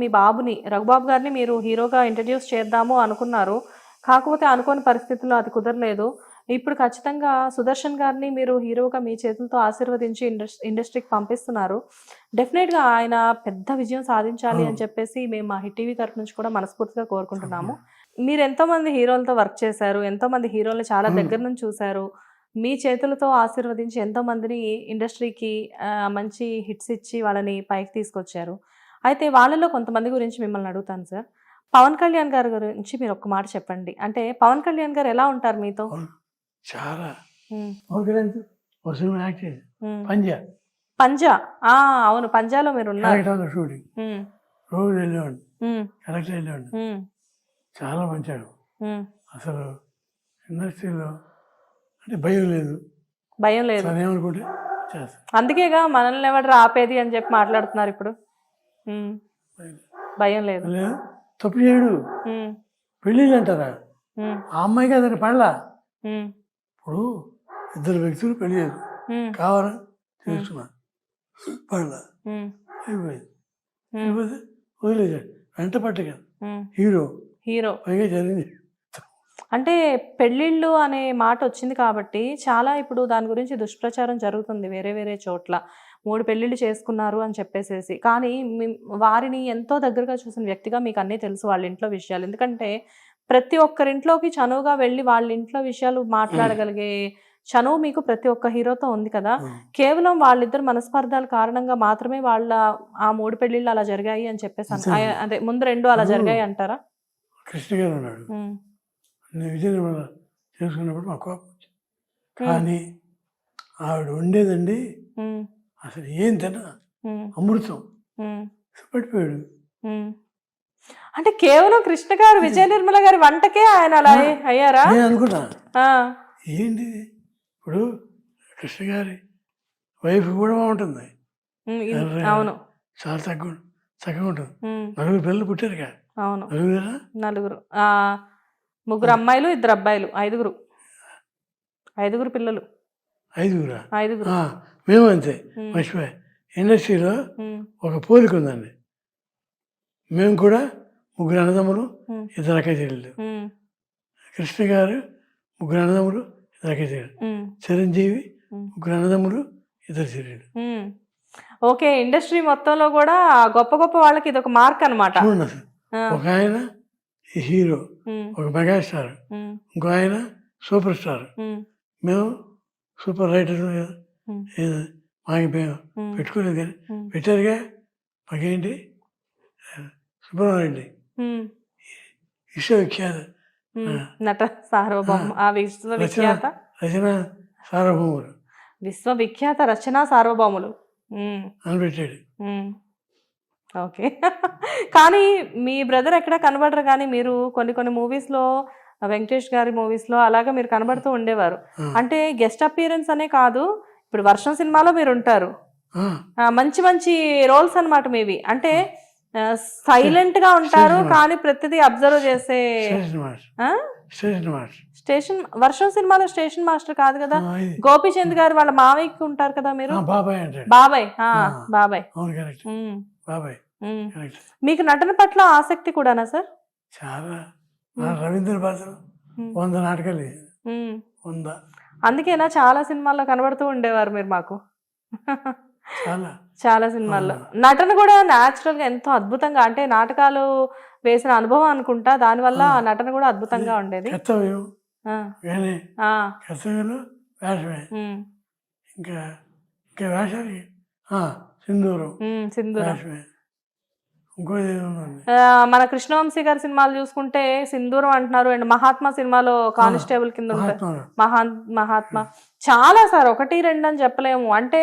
మీ బాబుని రఘుబాబు గారిని మీరు హీరోగా ఇంట్రడ్యూస్ చేద్దాము అనుకున్నారు. కాకపోతే అనుకోని పరిస్థితుల్లో అది కుదరలేదు. ఇప్పుడు ఖచ్చితంగా సుదర్శన్ గారిని మీరు హీరోగా మీ చేతులతో ఆశీర్వదించి ఇండస్ ఇండస్ట్రీకి పంపిస్తున్నారు. డెఫినెట్గా ఆయన పెద్ద విజయం సాధించాలి అని. చెప్పేసి మేము మా హిట్ టీవీ తరఫు నుంచి కూడా మనస్ఫూర్తిగా కోరుకుంటున్నాము. మీరు ఎంతో మంది హీరోలతో వర్క్ చేశారు ఎంతో మంది హీరోలు చాలా. దగ్గర నుంచి చూశారు. మీ చేతులతో ఆశీర్వదించి ఎంతో మందిని ఇండస్ట్రీకి మంచి హిట్స్ ఇచ్చి వాళ్ళని పైకి తీసుకొచ్చారు. అయితే వాళ్ళలో కొంతమంది గురించి మిమ్మల్ని అడుగుతాను సార్. పవన్ కళ్యాణ్ గారి గురించి మీరు ఒక్క మాట చెప్పండి. అంటే పవన్ కళ్యాణ్ గారు ఎలా ఉంటారు మీతో. చాలా. ఉమ్. పంజా. పంజా? ఆ అవును. పంజాలో మీరు ఉన్నారు. షూటింగ్. రోజు కరెక్ట్ వెళ్ళేవాడిని. ఉమ్, చాలా మంచాడు. అసలు ఇండస్ట్రీలో అంటే భయం లేదు. భయం లేదు. చేస్తా అందుకేగా మనల్ని ఎవరు ఆపేది అని చెప్పి మాట్లాడుతున్నారు ఇప్పుడు? భయం లేదు. తప్పు చేయడు. పెళ్ళిళ్ళు అంటారా? ఆ అమ్మాయికి అతని పడలా? ఇప్పుడు ఇద్దరు వ్యక్తులు పెళ్ళి ఉమ్, కావాలా? తెలుసుకున్నా పడలా? అయిపోయింది. అయిపోతే వెంట పట్టగా ఉమ్. హీరో. హీరో. పైగా జరిగింది. అంటే పెళ్ళిళ్ళు అనే మాట వచ్చింది కాబట్టి చాలా ఇప్పుడు దాని గురించి దుష్ప్రచారం జరుగుతుంది వేరే వేరే చోట్ల. మూడు పెళ్ళిళ్ళు చేసుకున్నారు అని చెప్పేసేసి. కానీ వారిని ఎంతో దగ్గరగా చూసిన వ్యక్తిగా మీకు అన్నీ తెలుసు వాళ్ళ ఇంట్లో విషయాలు. ఎందుకంటే ప్రతి ఒక్కరింట్లోకి చనువుగా వెళ్ళి వాళ్ళ ఇంట్లో విషయాలు మాట్లాడగలిగే చనువు మీకు ప్రతి ఒక్క హీరోతో ఉంది కదా. కేవలం వాళ్ళిద్దరు మనస్పర్ధాల కారణంగా మాత్రమే వాళ్ళ ఆ మూడు పెళ్ళిళ్ళు అలా జరిగాయి అని చెప్పేసి అదే ముందు రెండు అలా జరిగాయి అంటారా? కృష్ణ గారు ఉన్నాడు ఉమ్, నేను విజయనగర చేసుకున్నప్పుడు మా కోపం వచ్చింది. కానీ ఆవిడ ఉండేదండి అసలు ఏం తిన? అమృతం. పడిపోయాడు. అంటే కేవలం కృష్ణ గారు విజయ నిర్మల గారి వంటకే ఆయన అలా అయ్యి- అయ్యారా? నేను అనుకున్నా. ఆ, ఏంటి? ఇప్పుడు కృష్ణ గారి వైఫ్ కూడా బాగుంటుంది. అవును. చాలా తక్కువ చక్కగా ఉంటుంది. నలుగురు పిల్లలు పుట్టారు కదా అవును. నలుగురా? ముగ్గురు అమ్మాయిలు ఇద్దరు అబ్బాయిలు ఐదుగురు. ఐదుగురు పిల్లలు. ఐదుగురా? ఐదుగురు. మేము. అంతే మర్చిపోయా. ఇండస్ట్రీలో ఒక పోలిక ఉందండి. మేము కూడా ముగ్గురు అన్నదమ్ములు ఇద్దరు అక్క చెల్లెలు ఉమ్, కృష్ణ గారు ముగ్గురు అన్నదమ్ములు ఇద్దరు అక్క చెల్లెలు చిరంజీవి. ముగ్గురు అన్నదమ్ములు ఇద్దరు చెల్లెలు. ఓకే ఇండస్ట్రీ మొత్తంలో కూడా గొప్ప గొప్ప వాళ్ళకి ఇది ఒక మార్క్ అనమాట ఒక ఆయన హీరో ఒక మెగాస్టార్ ఇంకో ఆయన సూపర్ స్టార్. మేము. సూపర్ రైటర్ మేము పెట్టుకోలేదు కానీ పెట్టారుగా మాకేంటి? సుబ్రహ్మణ్యం విశ్వవిఖ్యాత నట సార్వభౌమ. ఆ విశ్వవిఖ్యాత రచన సార్వభౌముడు విశ్వవిఖ్యాత రచనా సార్వభౌములు. అని పెట్టాడు. ఓకే. కానీ మీ బ్రదర్ ఎక్కడ కనబడరు కానీ మీరు కొన్ని కొన్ని మూవీస్లో వెంకటేష్ గారి మూవీస్లో అలాగా మీరు కనబడుతూ ఉండేవారు. అంటే గెస్ట్ అపియరెన్స్ అనే కాదు. ఇప్పుడు వర్షం సినిమాలో మీరు ఉంటారు మంచి మంచి రోల్స్ అన్నమాట మీవి. అంటే సైలెంట్గా ఉంటారు కానీ ప్రతిదీ అబ్జర్వ్ చేసే స్టేషన్ వర్షం సినిమాలో స్టేషన్ మాస్టర్ కాదు కదా. గోపీచంద్ గారు వాళ్ళ మావయ్యకి ఉంటారు కదా మీరు? బాబాయ్ బాబాయ్. బాబాయ్. బాబాయ్. మీకు నటన పట్ల ఆసక్తి కూడానా సార్? చాలా. రవీంద్ర ఉమ్, వంద నాటకాలు. వంద. అందుకేనా చాలా సినిమాల్లో కనబడుతూ ఉండేవారు మీరు మాకు. చాలా. సినిమాల్లో. నటన కూడా న్యాచురల్గా ఎంతో అద్భుతంగా అంటే నాటకాలు వేసిన అనుభవం అనుకుంటా దానివల్ల నటన కూడా అద్భుతంగా ఉండేది. ఇంకా ఇంకా వేషానికి సింధూరం. సింధూరం వేషమే ఇంకోది ఏదో ఉందండి ఆ, మన కృష్ణవంశీ గారి సినిమాలు చూసుకుంటే సింధూరం అంటున్నారు అండ్ మహాత్మా సినిమాలో కానిస్టేబుల్ కింద ఉంటారు మహా మహాత్మా. చాలా సార్ ఒకటి రెండు అని చెప్పలేము. అంటే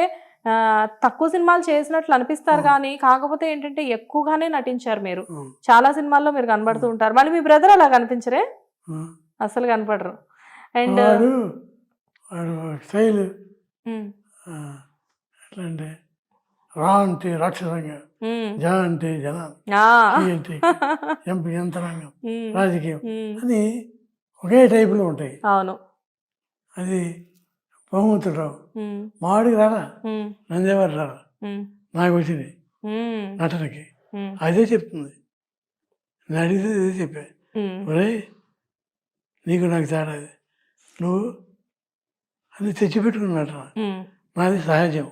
తక్కువ సినిమాలు చేసినట్లు అనిపిస్తారు. కానీ కాకపోతే ఏంటంటే ఎక్కువగానే నటించారు మీరు. చాలా సినిమాల్లో మీరు కనబడుతూ ఉంటారు. మళ్ళీ మీ బ్రదర్ అలా కనిపించరే. అసలు కనపడరు. అండ్ రా అంటే రాక్షసంగా. జ అంటే జనాలు టీ అంటే ఎంపీ యంత్రాంగం రాజకీయం. అని ఒకే టైపులో ఉంటాయి. అవును. అది బహుమతురావు ఉమ్, మావాడికి ఉమ్, నందేవారు ఉమ్, నాకు వచ్చింది. నటనకి. అదే చెప్తుంది. నేను అడిగితే అదే చెప్పా. ఒరే నీకు నాకు తేడా అది. నువ్వు అది తెచ్చిపెట్టుకున్నట్టు ఉమ్, నాది సహజం.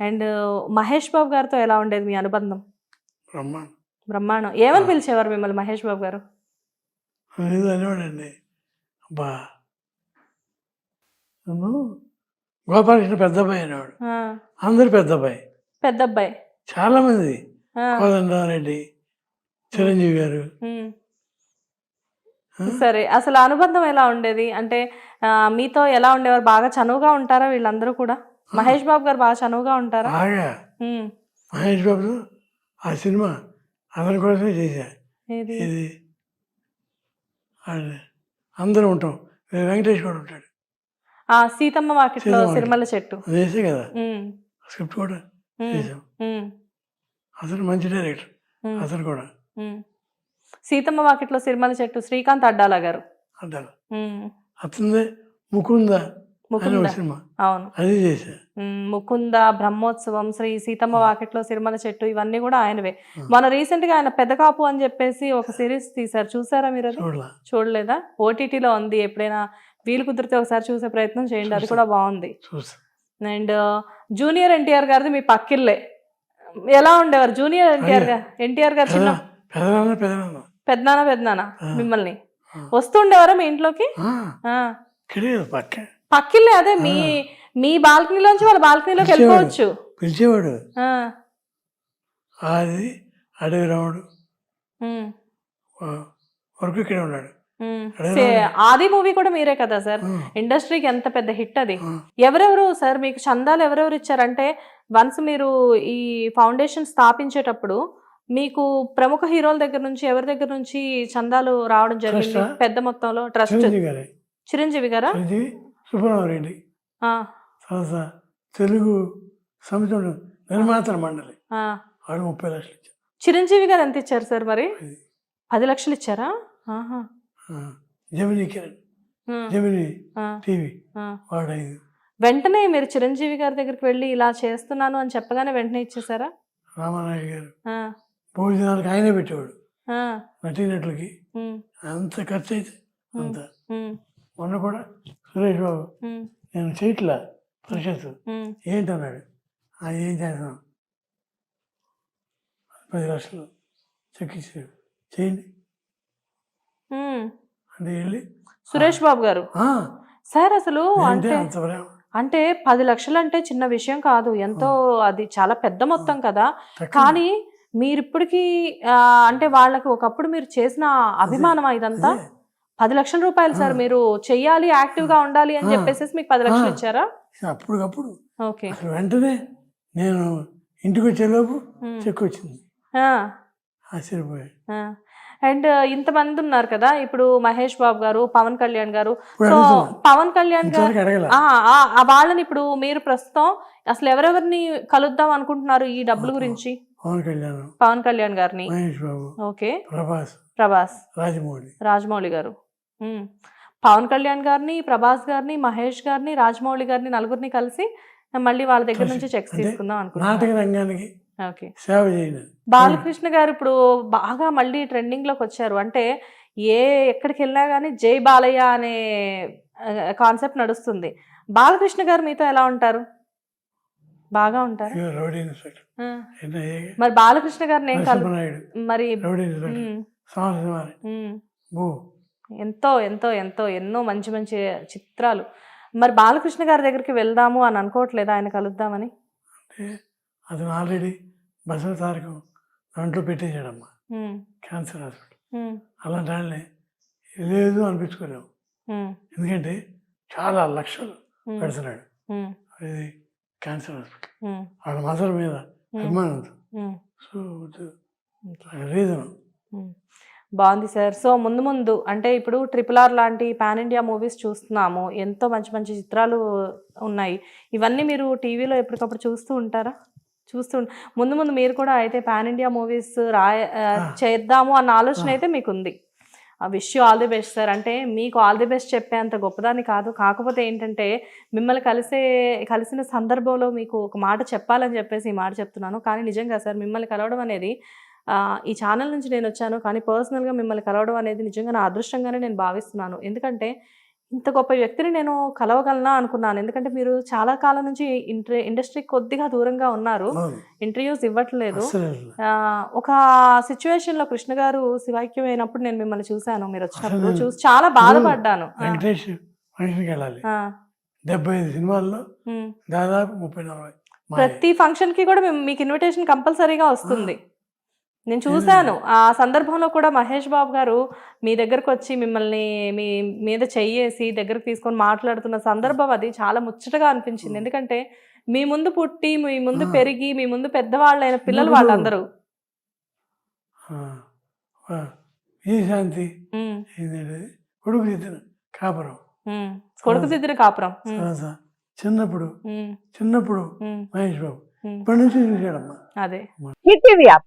అండ్ మహేష్ బాబు గారితో ఎలా ఉండేది మీ అనుబంధం? బ్రహ్మాండం. బ్రహ్మాండం. ఏమని పిలిచేవారు మిమ్మల్ని మహేష్ బాబు గారు? అనేవాడండి. అబ్బా. గోపాలకృష్ణ పెద్ద అబ్బాయి అనేవాడు అందరు పెద్ద అబ్బాయి పెద్ద అబ్బాయి చాలామంది ఆ, కోదండరామరెడ్డి చిరంజీవి గారు? సరే అసలు అనుబంధం ఎలా ఉండేది? అంటే మీతో ఎలా ఉండేవారు? బాగా చనువుగా ఉంటారా వీళ్ళందరూ కూడా? మహేష్ బాబు గారు బాగా చనువుగా ఉంటారా? బాగా. మహేష్ బాబు ఆ సినిమా అతని కోసమే చేశా. ఇది అది అందరూ ఉంటాం. వెంకటేష్ కూడా ఉంటాడు. ఆ సీతమ్మ వాకిట్లో. సిరిమల్ల చెట్టు. వేసే కదా? స్క్రిప్ట్ కూడా చేసాం అతను మంచి డైరెక్టర్. అతను కూడా. సీతమ్మ వాకిట్లో సిరిమల్ల చెట్టు శ్రీకాంత్ అడ్డాల గారు. అంటారు ఉమ్, అతనిదే ముకుంద ముకుంద. సినిమా. అవును. అది చేశా. ఉమ్, ముకుంద బ్రహ్మోత్సవం శ్రీ సీతమ్మ వాకిట్లో సిరిమల చెట్టు ఇవన్నీ కూడా ఆయనవే. మన రీసెంట్గా ఆయన పెద్ద కాపు అని చెప్పేసి ఒక సిరీస్ తీశారు. చూసారా మీరు అది? చూడలా. చూడలేదా? ఓటీటీలో ఉంది. ఎప్పుడైనా వీలు కుదిరితే ఒకసారి చూసే ప్రయత్నం చేయండి. అది కూడా బాగుంది. అండ్ జూనియర్ ఎన్టీఆర్ గారిది మీ పక్కిల్లే. ఎలా ఉండేవారు జూనియర్ ఎన్టీఆర్ గారు ఎన్టీఆర్ గారు చిన్న పెదనాన్న పెదనాన్న. పెద్దనాన్న పెద్దనాన్న. మిమ్మల్ని. వస్తుండేవారా మీ ఇంట్లోకి. ఇక్కడే పక్క. పక్కిల్లే అదే మీ మీ బాల్కనీలోంచి వాళ్ళ బాల్కనీలోకి. వెళ్ళిపోవచ్చు. పిలిచేవాడు. అది అడవి రాముడు. వరకు ఇక్కడే ఉన్నాడు. ఆది మూవీ కూడా మీరే కదా సార్? ఇండస్ట్రీకి ఎంత పెద్ద హిట్ అది. ఎవరెవరు సార్ మీకు చందాలు ఎవరెవరు ఇచ్చారంటే వన్స్ మీరు ఈ ఫౌండేషన్ స్థాపించేటప్పుడు మీకు ప్రముఖ హీరోల దగ్గర నుంచి ఎవరి దగ్గర నుంచి చందాలు రావడం జరిగింది? పెద్ద మొత్తంలో ట్రస్ట్ చిరంజీవి గారే. చిరంజీవి గారా? చిరంజీవి సుబ్రహ్మణ్యం తర్వాత తెలుగు సమితి నిర్మాతల మండలి. వాడు ముప్పై లక్షలు ఇచ్చారు. చిరంజీవి గారు ఎంత ఇచ్చారు సార్ మరి. పది. లక్షలు ఇచ్చారా? జమినీ కిరణ్. జమినీ టీవీ. ఆ. వాడు ఐదు. వెంటనే మీరు చిరంజీవి గారి దగ్గరికి వెళ్ళి ఇలా చేస్తున్నాను అని చెప్పగానే వెంటనే ఇచ్చేసారా రామానాయుడు గారు. ఆ, భోజనాలకు ఆయనే పెట్టేవాడు. నటీనటులకి. అంత ఖర్చు అయితే అంత. మొన్న కూడా సురేష్ బాబు నేను చేయట్లా పరిషత్తు. ఉమ్. ఏంటన్నాడు? "ఆ, ఏం చేస్తాం? పది లక్షలు చెక్ ఇచ్చాడు చేయండి. అంటే వెళ్ళి సురేష్ బాబు గారు. "ఆ, సార్ అసలు అంటే అంటే పది లక్షలు అంటే చిన్న విషయం కాదు. ఎంతో అది చాలా పెద్ద మొత్తం కదా. కానీ మీరు ఇప్పటికీ అంటే వాళ్ళకి ఒకప్పుడు మీరు చేసిన అభిమానం ఇదంతా. పది లక్షల రూపాయలు సార్. మీరు చెయ్యాలి యాక్టివ్గా ఉండాలి అని. చెప్పేసి మీకు పది లక్షలు. ఇచ్చారా? అప్పటికప్పుడు ఓకే. వెంటనే నేను ఇంటికి వచ్చేలోపు. చెక్ వచ్చింది. ఆశ్చర్యపోయాడు. అండ్ ఇంతమంది ఉన్నారు కదా ఇప్పుడు మహేష్ బాబు గారు పవన్ కళ్యాణ్ గారు. సో పవన్ కళ్యాణ్ గారు వాళ్ళని ఇప్పుడు మీరు ప్రస్తుతం అసలు ఎవరెవరిని కలుద్దాం అనుకుంటున్నారు ఈ డబ్బుల గురించి? పవన్ కళ్యాణ్ పవన్ కళ్యాణ్ గారిని? మహేష్ బాబు ఓకే. ప్రభాస్ ప్రభాస్. రాజమౌళి. రాజమౌళి గారు. పవన్ కళ్యాణ్ గారిని ప్రభాస్ గారిని మహేష్ గారిని రాజమౌళి గారిని నలుగురిని కలిసి మళ్ళీ వాళ్ళ దగ్గర. నుంచి చెక్స్ తీసుకుందాం అనుకుంటున్నాను. నాటక రంగానికి ఓకే. సేవ చేయండి బాలకృష్ణ గారు ఇప్పుడు బాగా మళ్ళీ ట్రెండింగ్లోకి వచ్చారు. అంటే ఏ ఎక్కడికి వెళ్ళినా కానీ జై బాలయ్య అనే కాన్సెప్ట్ నడుస్తుంది. బాలకృష్ణ గారు మీతో ఎలా ఉంటారు? బాగా ఉంటారు? రౌడీ మరి బాలకృష్ణ గారిని ఏం నరసింహనాయుడు. మరి ఎంతో ఎంతో ఎంతో ఎన్నో మంచి మంచి చిత్రాలు. మరి బాలకృష్ణ గారి దగ్గరికి వెళ్దాము అని అనుకోవట్లేదా? ఆయన కలుద్దామని. అతను ఆల్రెడీ బసవ తారకం దాంట్లో పెట్టేశాడమ్మా. Cancer hospital. అలాంటి వాళ్ళని లేదు అనిపించుకోలేము. ఎందుకంటే చాలా లక్షలు పెడుతున్నాడు. ఇది క్యాన్సర్ హాస్పిటల్ వాళ్ళ మదర్ మీద అభిమానంతో. So reason. బాగుంది సార్. సో ముందు ముందు అంటే ఇప్పుడు ట్రిపుల్ ఆర్ లాంటి పాన్ ఇండియా మూవీస్ చూస్తున్నాము. ఎంతో మంచి మంచి చిత్రాలు ఉన్నాయి. ఇవన్నీ మీరు టీవీలో ఎప్పటికప్పుడు చూస్తూ ఉంటారా? చూస్తూ ముందు ముందు మీరు కూడా అయితే పాన్ ఇండియా మూవీస్ రాయ చేద్దాము అన్న ఆలోచన అయితే మీకు ఉంది wish you all the best sir అంటే మీకు ఆల్ ది బెస్ట్ చెప్పేంత గొప్పదాన్ని కాదు. కాకపోతే ఏంటంటే మిమ్మల్ని కలిసే కలిసిన సందర్భంలో మీకు ఒక మాట చెప్పాలని చెప్పేసి ఈ మాట చెప్తున్నాను. కానీ నిజంగా సార్ మిమ్మల్ని కలవడం అనేది ఈ ఛానల్ నుంచి నేను వచ్చాను. కానీ పర్సనల్గా మిమ్మల్ని కలవడం అనేది నిజంగా నా అదృష్టంగానే నేను భావిస్తున్నాను. ఎందుకంటే ఇంత గొప్ప వ్యక్తిని నేను కలవగలనా అనుకున్నాను. ఎందుకంటే మీరు చాలా కాలం నుంచి ఇంట్ర ఇండస్ట్రీకి కొద్దిగా దూరంగా ఉన్నారు. ఇంటర్వ్యూస్ ఇవ్వట్లేదు. ఒక సిచ్యువేషన్లో కృష్ణ గారు శివాక్యం అయినప్పుడు నేను మిమ్మల్ని చూశాను. మీరు వచ్చినప్పుడు చూసి చాలా బాధపడ్డాను. డెబ్బై ఐదు సినిమాల్లో. దాదాపు ముప్పై నలభై. ప్రతి ఫంక్షన్కి కూడా మీకు ఇన్విటేషన్ కంపల్సరీగా వస్తుంది. నేను చూశాను. ఆ సందర్భంలో కూడా మహేష్ బాబు గారు మీ దగ్గరకు వచ్చి మిమ్మల్ని మీ మీద చెయ్యేసి దగ్గరకు తీసుకొని మాట్లాడుతున్న సందర్భం అది చాలా ముచ్చటగా అనిపించింది. ఎందుకంటే మీ ముందు పుట్టి మీ ముందు. పెరిగి మీ ముందు పెద్దవాళ్ళైన పిల్లలు వాళ్ళందరూ. కొడుకు కాపురం. కొడుకు దిద్దిన కాపురం. చిన్నప్పుడు. చిన్నప్పుడు మహేష్ బాబు. ఇప్పటి నుంచి చూశాడమ్మా. అదే. యాప్.